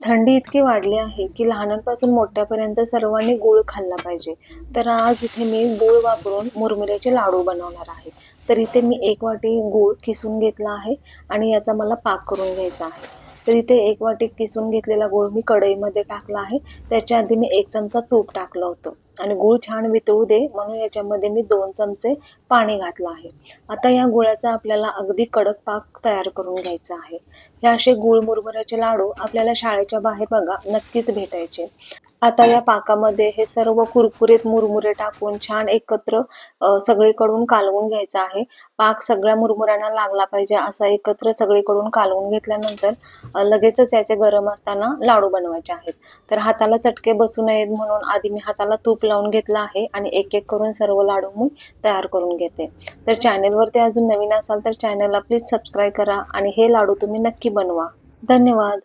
थंडी इतकी वाढली आहे की लहानांपासून मोठ्यापर्यंत सर्वांनी गूळ खाल्ला पाहिजे. तर आज इथे मी गूळ वापरून मुरमुऱ्याचे लाडू बनवणार आहे. तर इथे मी एक वाटी गूळ किसून घेतला आहे आणि याचा मला पाक करून घ्यायचा आहे. तर इथे एक वाटी किसून घेतलेला गूळ मी कढईमध्ये टाकला आहे. त्याच्या आधी मी एक चमचा तूप टाकलं होतं. आणि गूळ छान वितळू दे म्हणून याच्यामध्ये मी दोन चमचे पाणी घातलं आहे. आता या गुळाचा आपल्याला अगदी कडक पाक तयार करून घ्यायचा आहे. हे असे गुळ मुरमुऱ्याचे लाडू आपल्याला शाळेच्या बाहेर बघा नक्कीच भेटायचे. आता या पाकामध्ये हे सर्व कुरकुरीत मुरमुरे टाकून छान एकत्र अ, सगळीकडून कालवून घ्यायचा आहे. पाक सगळ्या मुरमुऱ्यांना लागला पाहिजे असा एकत्र सगळीकडून कालवून घेतल्यानंतर अ, लगेचच याचे गरम असताना लाडू बनवायचे आहेत. तर हाताला चटके बसू नयेत म्हणून आधी मी हाताला तूप लावून घेतलं आहे आणि एक एक करून सर्व लाडू मी तयार करून घेते. तर चॅनेलवरती अजून नवीन असाल तर चॅनलला प्लीज सबस्क्राईब करा आणि हे लाडू तुम्ही नक्की बनवा. धन्यवाद!